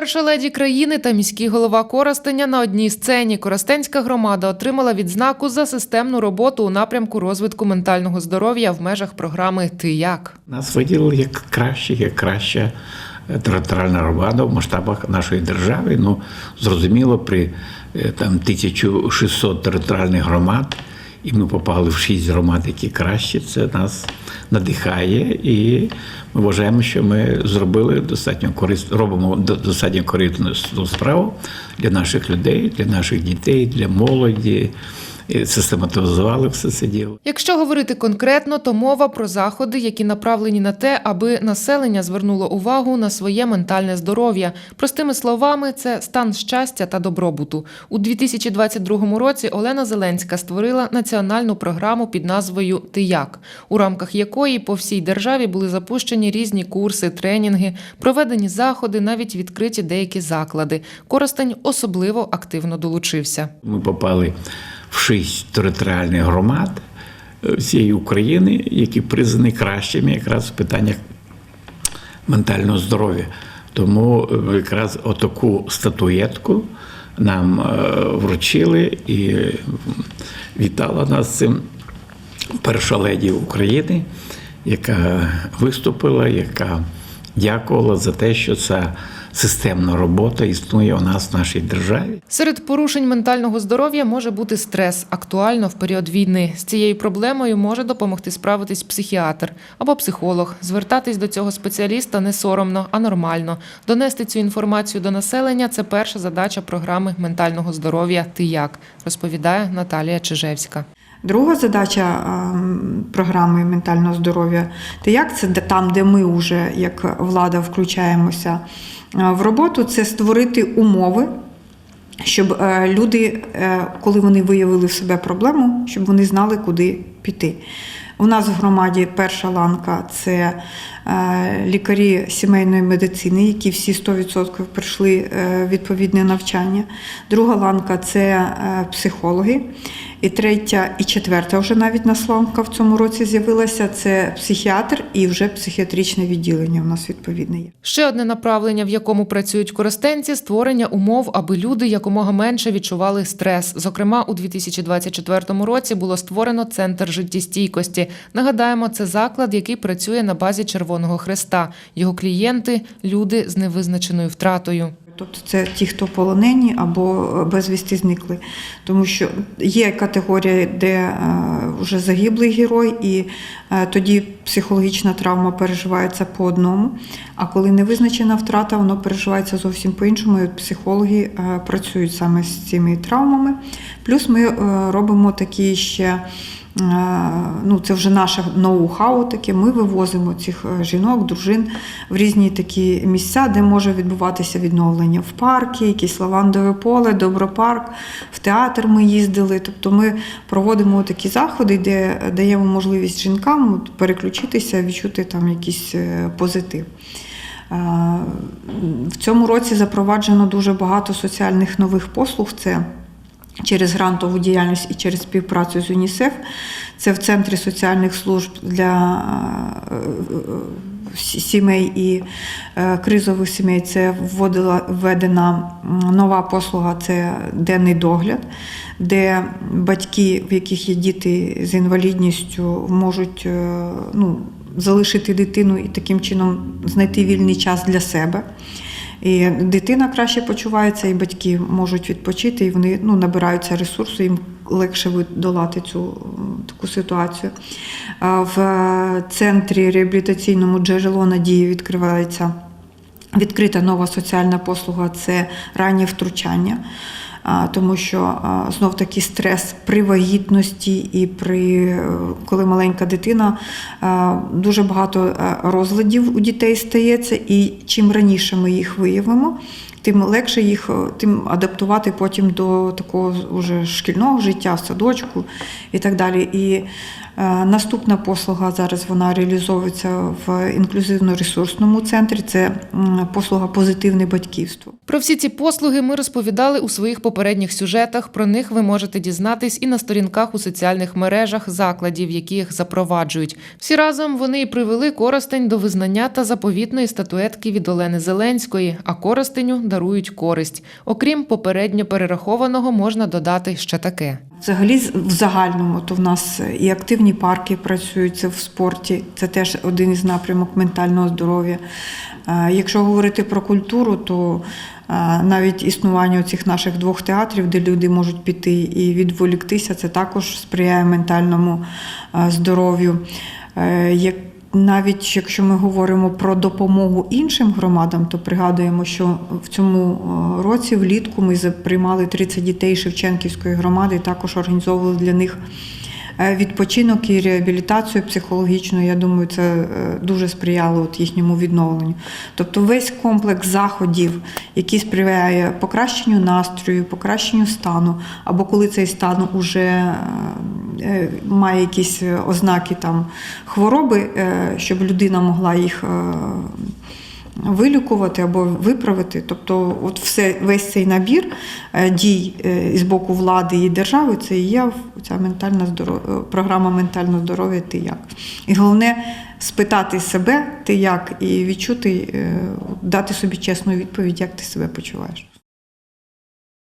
Перша леді країни та міський голова Коростеня на одній сцені Коростенська громада отримала відзнаку за системну роботу у напрямку розвитку ментального здоров'я в межах програми Ти як. Нас виділили як краще, як краща е, територіальна громада в масштабах нашої держави. Ну, зрозуміло, при е, там 1600 територіальних громад, і ми попали в шість громад, які краще. Це нас надихає, і ми вважаємо, що ми зробили достатньо корисно, робимо до- достатньо корисну справу для наших людей, для наших дітей, для молоді. І систематизували все це діло. Якщо говорити конкретно, то мова про заходи, які направлені на те, аби населення звернуло увагу на своє ментальне здоров'я. Простими словами, це стан щастя та добробуту. У 2022 році Олена Зеленська створила національну програму під назвою Ти як, у рамках якої по всій державі були запущені різні курси, тренінги, проведені заходи, навіть відкриті деякі заклади. Коростень особливо активно долучився. Ми попали в шість територіальних громад е, всієї України, які признані кращими якраз в питаннях ментального здоров'я. Тому е, якраз отаку статуетку нам е, вручили і вітала нас цим перша леді України, яка виступила, яка дякувала за те, що ця системна робота існує у нас в нашій державі. Серед порушень ментального здоров'я може бути стрес, актуально в період війни. З цією проблемою може допомогти справитись психіатр або психолог. Звертатись до цього спеціаліста не соромно, а нормально. Донести цю інформацію до населення це перша задача програми ментального здоров'я Ти як розповідає Наталія Чижевська. Друга задача ем, програми ментального здоров'я це як це там, де ми вже як влада включаємося е, в роботу, це створити умови, щоб е, люди, е, коли вони виявили в себе проблему, щоб вони знали, куди піти. У нас в громаді перша ланка це лікарі сімейної медицини, які всі 100% пройшли відповідне навчання. Друга ланка це психологи. І третя, і четверта вже навіть на ланка в цьому році з'явилася це психіатр і вже психіатричне відділення у нас відповідне є. Ще одне направлення, в якому працюють користенці, створення умов, аби люди якомога менше відчували стрес. Зокрема, у 2024 році було створено центр життєстійкості. Нагадаємо, це заклад, який працює на базі Червоного Хреста. Його клієнти люди з невизначеною втратою. Тобто це ті, хто полонені або безвісти зникли. Тому що є категорія, де е, вже загиблий герой, і е, тоді психологічна травма переживається по одному. А коли невизначена втрата, воно переживається зовсім по-іншому. І психологи е, працюють саме з цими травмами. Плюс ми е, робимо такі ще. Е, Ну, це вже наше ноу-хау таке. Ми вивозимо цих е, жінок, дружин в різні такі місця, де може відбуватися відновлення в парки, якесь лавандове поле, добропарк, в театр ми їздили. Тобто ми проводимо такі заходи, де даємо можливість жінкам переключитися, відчути там якийсь е, позитив. В цьому році запроваджено дуже багато соціальних нових послуг. Це через грантову діяльність і через співпрацю з ЮНІСЕФ. Це в Центрі соціальних служб для е, е, сімей і е, кризових сімей. Це вводила введена нова послуга це денний догляд, де батьки, в яких є діти з інвалідністю, можуть е, ну, залишити дитину і таким чином знайти вільний час для себе. І дитина краще почувається, і батьки можуть відпочити, і вони ну, набираються ресурсу, їм легше долати цю таку ситуацію. В е, центрі реабілітаційному джерело надії відкривається відкрита нова соціальна послуга це раннє втручання. Тому що знов таки стрес при вагітності і при е, коли маленька дитина дуже багато е, розладів у дітей стається, і чим раніше ми їх виявимо, тим легше їх е, тим адаптувати потім до такого уже шкільного життя, в садочку і так далі. І е, наступна послуга зараз вона реалізовується в інклюзивно-ресурсному центрі. Це послуга позитивне батьківство. Про всі ці послуги ми розповідали у своїх попередніх сюжетах. Про них ви можете дізнатись і на сторінках у соціальних мережах закладів, які їх запроваджують. Всі разом вони і привели Коростень до визнання та заповітної статуетки від Олени Зеленської, а Коростеню дарують користь. Окрім попередньо перерахованого, можна додати ще таке. Взагалі, в загальному, то в нас і активні парки працюють в спорті. Це теж один із напрямок ментального здоров'я. Е, Якщо говорити про культуру, то е, навіть існування цих наших двох театрів, де люди можуть піти і відволіктися, це також сприяє ментальному е, здоров'ю. Навіть якщо ми говоримо про допомогу іншим громадам, то пригадуємо, що в цьому е, році влітку ми приймали 30 дітей Шевченківської громади, і також організовували для них відпочинок і реабілітацію психологічну. Я думаю, це е, дуже сприяло їхньому відновленню. Тобто весь комплекс заходів, який сприяє покращенню настрою, покращенню стану, або коли цей стан уже е, е, має якісь ознаки там хвороби, е, щоб людина могла їх е, вилікувати або виправити. Тобто, от все, весь цей набір е, дій е, з боку влади і держави, це і є ця ментальна здоров... програма ментального здоров'я Ти як. І головне спитати себе, ти як, і відчути, е, дати собі чесну відповідь, як ти себе почуваєш.